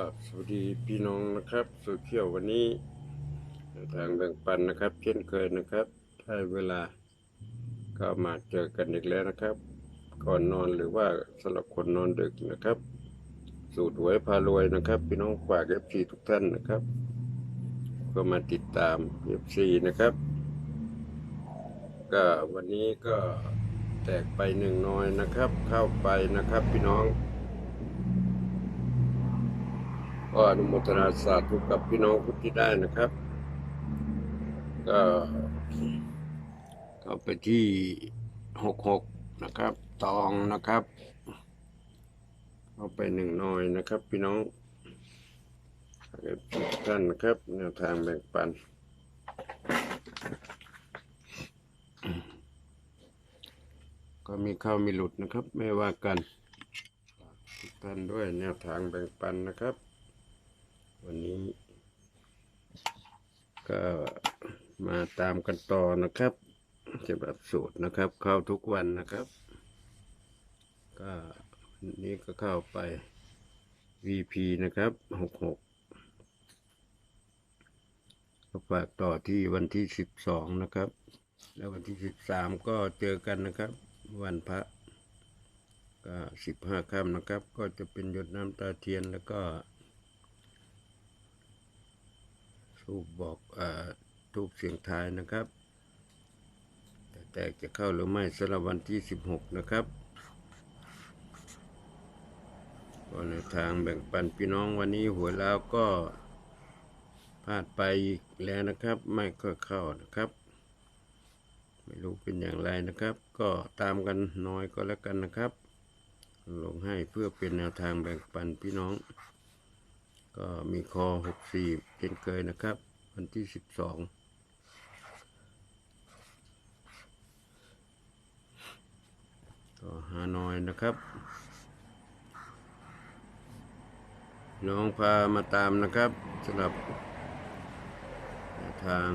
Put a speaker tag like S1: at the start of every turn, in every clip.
S1: กับสวัสดีพี่น้องนะครับสุเที่ยววันนี้ทางแบ่งปันนะครับ เช่นเคยนะครับได้เวลาก็มาเจอกันอีกแล้วนะครับ ก่อนนอนหรือว่าสำหรับคนนอนดึกนะครับ สูตรหวยพารวยนะครับ พี่น้องฝากเอฟซีทุกท่านนะครับ ก็มาติดตามเอฟซีนะครับ ก็วันนี้ก็แตกไปหนึ่งน้อยนะครับ เข้าไปนะครับพี่น้อง ก็อนุโมทนาสาธุกับพี่น้องผู้ที่ได้นะครับ ก็เข้าไปที่หกหกนะครับ ตองนะครับ เข้าไปหนึ่งหน้อยนะครับ พี่น้องทุกท่านนะครับ แนวทางแบ่งปันก็มีเข้ามีหลุดนะครับ ไม่ว่ากันทุกท่านด้วยแนวทางแบ่งปันนะครับ วันนี้ก็มาตามกันต่อนะครับจะแบบสูตรนะครับ เข้าทุกวันนะครับ ก็วันนี้ก็เข้าไป VP นะครับหกหกก็ฝากต่อที่วันที่สิบสองนะครับ แล้ววันที่สิบสามก็เจอกันนะครับ วันพระก็สิบห้าค่ำนะครับ ก็จะเป็นหยดน้ำตาเทียนแล้วก็ ทูบบอกอทูบเสียงทายนะครับ แต่แต่จะเข้าหรือไม่สำหรับวันที่ 16 นะครับก็ในทางแบ่งปันพี่น้องวันนี้หวยแล้วก็พลาดไปอีกแล้วนะครับ ไม่ค่อยเข้านะครับ ไม่รู้เป็นอย่างไรนะครับ ก็ตามกันน้อยก็แล้วกันนะครับลงให้เพื่อเป็นแนวทางแบ่งปันพี่น้อง ก็มีคอหกสี่เช่นเคยนะครับ วันที่สิบสองก็ฮานอยนะครับ น้องพามาตามนะครับสำหรับทาง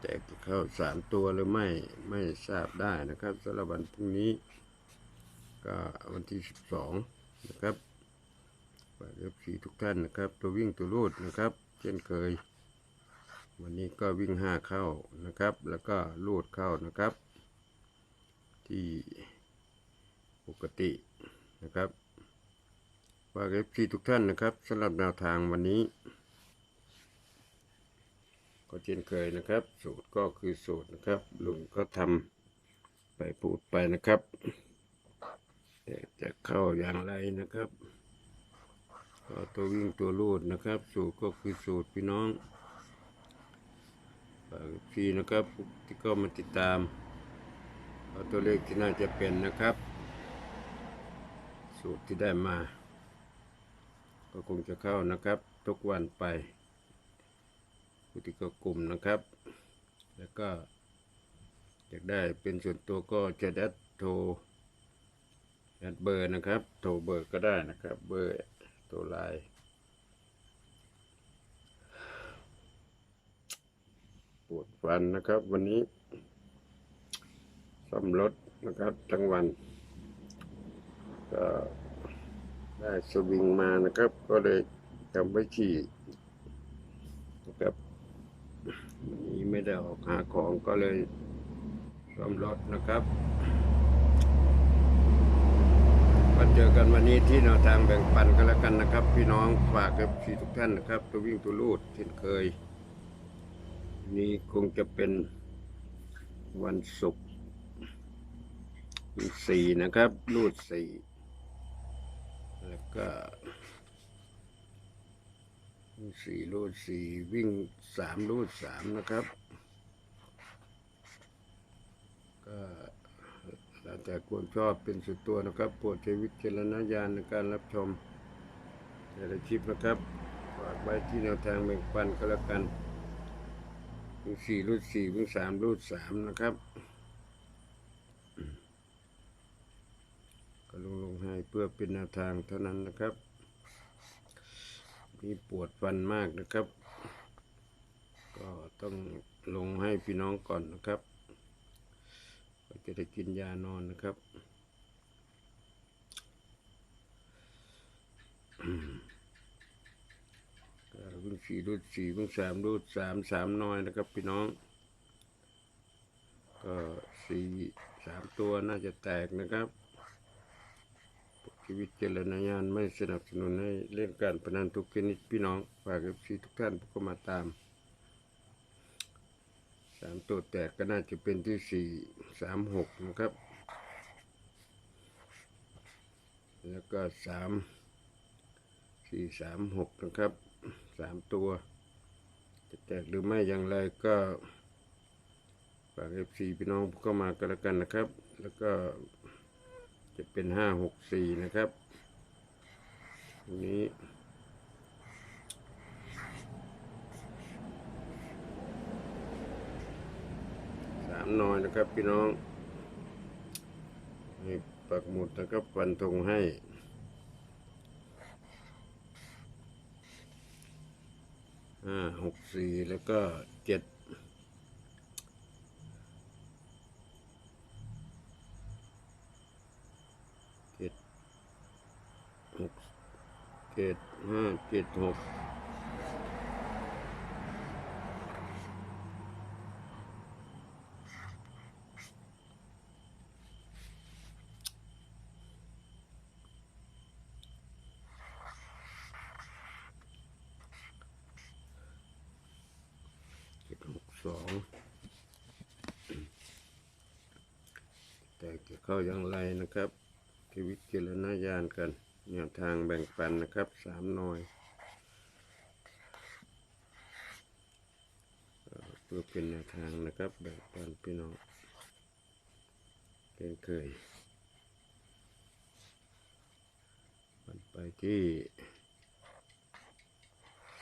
S1: แต่จะเข้าสามตัวหรือไม่ไม่ทราบได้นะครับสำหรับวันพรุ่งนี้ ก็วันที่สิบสองนะครับฝากเอฟซีทุกท่านนะครับ ตัววิ่งตัวรูดนะครับ เช่นเคย วันนี้ก็วิ่งห้าเข้านะครับ แล้วก็รูดเข้านะครับ ที่ปกตินะครับฝากเอฟซีทุกท่านนะครับสำหรับแนวทางวันนี้ ก็เช่นเคยนะครับ สูตรก็คือสูตรนะครับลุงก็ทำไปพูดไปนะครับแต่จะเข้าอย่างไรนะครับก็ตัววิ่งตัวรูดนะครับ สูตรก็คือสูตรพี่น้อง พี่นะครับที่ก็มาติดตามเอาตัวเลขที่น่าจะเป็นนะครับ สูตรที่ได้มา ก็คงจะเข้านะครับ ทุกวันไปผู้ที่ก็กลุ่มนะครับ แล้วก็อยากได้เป็นส่วนตัวก็จะดัดโทรแอดเบอร์นะครับ โทรเบอร์ก็ได้นะครับ เบอร์ตัวลายป วันนะครับ วันนี้ซ่อมรถนะครับทั้งวันก็ได้สวิงมานะครับ ก็เลยทำไว้ฉี่นะครับวันนี้ไม่ได้ออกหาของก็เลยซ่อมรถนะครับมาเจอกันวันนี้ที่แนวทางแบ่งปันกันแล้วกันนะครับ พี่น้องฝากกับพี่ทุกท่านนะครับ ตัววิ่งตัวลูดเช่นเคย นี้คงจะเป็นวันศุกร์สี่นะครับลูดสี่แล้วก็สี่ลูดสี่วิ่งสามลูดสามนะครับ ก็แล้วแต่ควรชอบเป็นส่วนตัวนะครับโปรดใช้วิจารณญาณในการรับชมแต่ละคลิปนะครับฝากไว้ที่แนวทางแบ่งปันก็แล้วกัน วิ่งสี่รูดสี่วิ่งสามรูดสามนะครับ ก็ลงลงให้เพื่อเป็นแนวทางเท่านั้นนะครับมีปวดฟันมากนะครับ ก็ต้องลงให้พี่น้องก่อนนะครับก็จะได้กินยานอนนะครับ สี่รูดสี่วิ่งสามรูดสามสามน้อยนะครับพี่น้อง ก็สี่สามตัวน่าจะแตกนะครับ ชีวิตเจริญาณไม่สนับสนุนให้เล่นการพนันทุกชนิดพี่น้องฝากเอฟซีทุกท่านก็มาตามสามตัวแตกก็น่าจะเป็นที่สี่สามหกนะครับ แล้วก็สามสี่สามหกนะครับ สามตัว จะแตกหรือไม่อย่างไรก็ฝากเอฟซีพี่น้องก็มากันแล้วกันนะครับ แล้วก็จะเป็นห้าหกสี่นะครับอันนี้สามนอยนะครับพี่น้องนี่ปักหมุดนะครับฟันธงให้ ห้าหกสี่แล้วก็เจ็ดเจ็ดหกเจ็ดห้าเจ็ดหก สองแต่จะเข้าอย่างไรนะครับชีวิตเจรณญาณกันแนวทางแบ่งปันนะครับสามหน่อยเพื่อเป็นแนวทางนะครับแบ่งปันพี่น้องเช่นเคยมันไปที่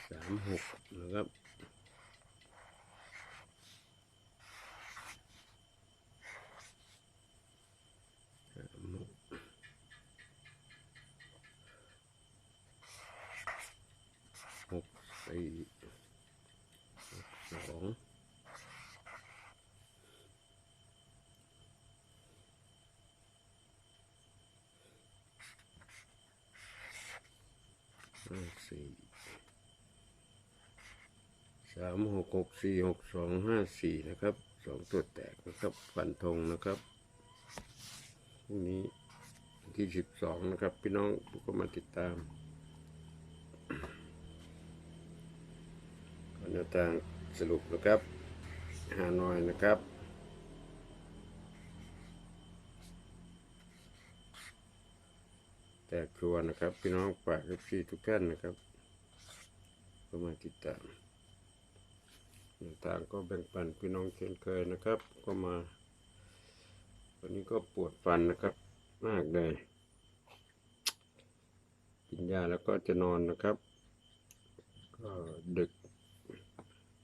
S1: สามหกนะครับ สามหกห กสี่หกสองห้าสี่สามหกหกสี่หกสองห้าสี่นะครับสองตัวแตกนะครับฟันธงนะครับพรุ่งนี้วันที่สิบสองนะครับ พี่น้องก็มาติดตาม แนวทางสรุปนะครับหานอยนะครับแต่ครัวนะครับ พี่น้องฝากเอฟซีทุกท่านนะครับก็มาติดตามแนทางก็แบ่งปันพี่น้องเช่นเคยนะครับ ก็มา วันนี้ก็ปวดฟันนะครับ มากเลย กินยาแล้วก็จะนอนนะครับ ก็ดึก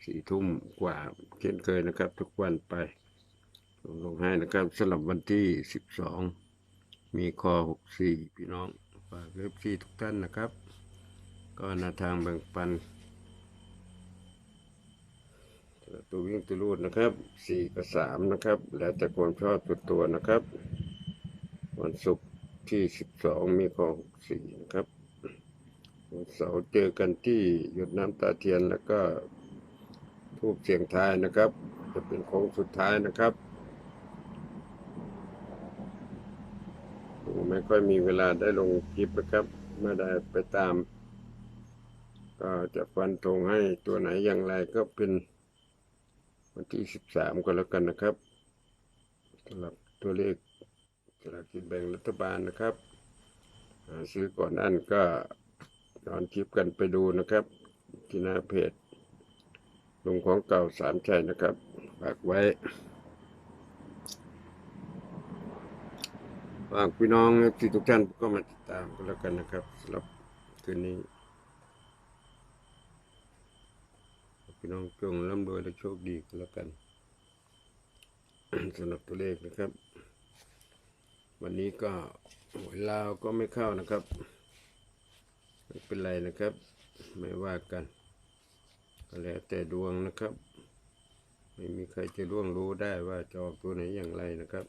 S1: สี่ทุ่มกว่าเช่นเคยนะครับ ทุกวันไปลงลงให้นะครับสลับวันที่สิบสองมีคอหกสี่พี่น้องฝากเล็บซี่ทุกท่านนะครับ ก็แนาทางแบ่งปันตัววิ่งตัวรูดนะครับสี่กับสามนะครับ แล้วแต่ความชอบตัวตัวนะครับ วันศุกร์ที่สิบสองมีข้อหกสี่นะครับวันเสาร์เจอกันที่หยดน้ำตาเทียนแล้วก็ ทูบเสียงทายนะครับ จะเป็นโค้งสุดท้ายนะครับไม่ค่อยมีเวลาได้ลงคลิปนะครับไม่ได้ไปตาม ก็จะฟันธงให้ตัวไหนอย่างไรก็เป็นวันที่สิบสามก็แล้วกันนะครับสำหรับตัวเลขสลากกินแบ่งรัฐบาลนะครับหาซื้อก่อนอันก็นอนคลิปกันไปดูนะครับ ที่หน้าเพจ ลงของเก่าสามชัยนะครับฝากไว้ฝากพี่น้องที่ทุกท่านก็มาติดตามกันแล้วกันนะครับสำหรับคืนนี้พี่น้องจงร่ำรวยและโชคดีกันแล้วกันสำหรับตัวเลขนะครับ วันนี้ก็หวยลาวก็ไม่เข้านะครับ ไม่เป็นไรนะครับ ไม่ว่ากัน แล้วแต่ดวงนะครับ ไม่มีใครจะร่วงรู้ได้ว่าจะออกตัวไหนอย่างไรนะครับ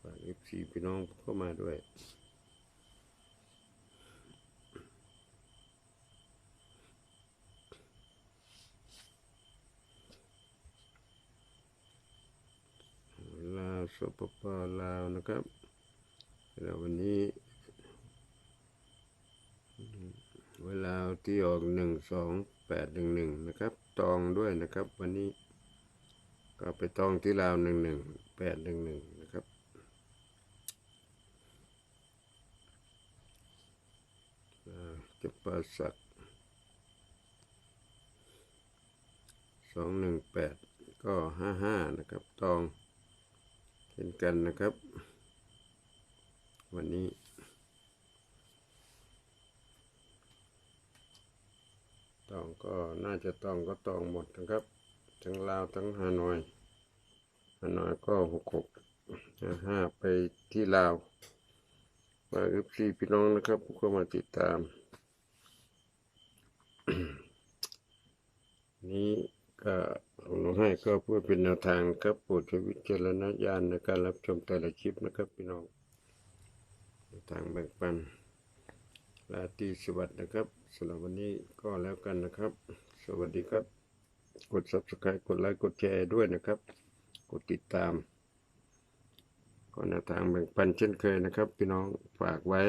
S1: ฝากเอฟซีพี่น้องเข้ามาด้วยลาสปปลาวนะครับแล้ววันนี้ เวลาที่ออกหนึ่งสอง แปดหนึ่งหนึ่งนะครับ ตองด้วยนะครับ วันนี้ ก็ไปตองที่ลาวหนึ่งหนึ่งแปดหนึ่งหนึ่งนะครับอ่าจะปาสักสองหนึ่งแปดก็ห้าห้านะครับ ตองเช่นกันนะครับ วันนี้ องก็น่าจะตองก็ตองหมดนะครับ ทั้งลาวทั้งฮานอยฮานอยก็หกหกห้าไปที่ลาวฝากเอฟซีพี่น้องนะครับผู้เข้ามาติดตาม นี้ก็หลวงให้ก็เพื่อเป็นแนวทางครับโปรดใช้วิจารณญาณในการรับชมแต่ละคลิปนะครับพี่น้องทางแบ่งปันราตีสวัสดนะครับ สำหรับวันนี้ก็แล้วกันนะครับ สวัสดีครับ กด subscribe กดไลค์กดแชร์ด้วยนะครับ กดติดตามก็แนวทางแบ่งปันเช่นเคยนะครับ พี่น้องฝากไว้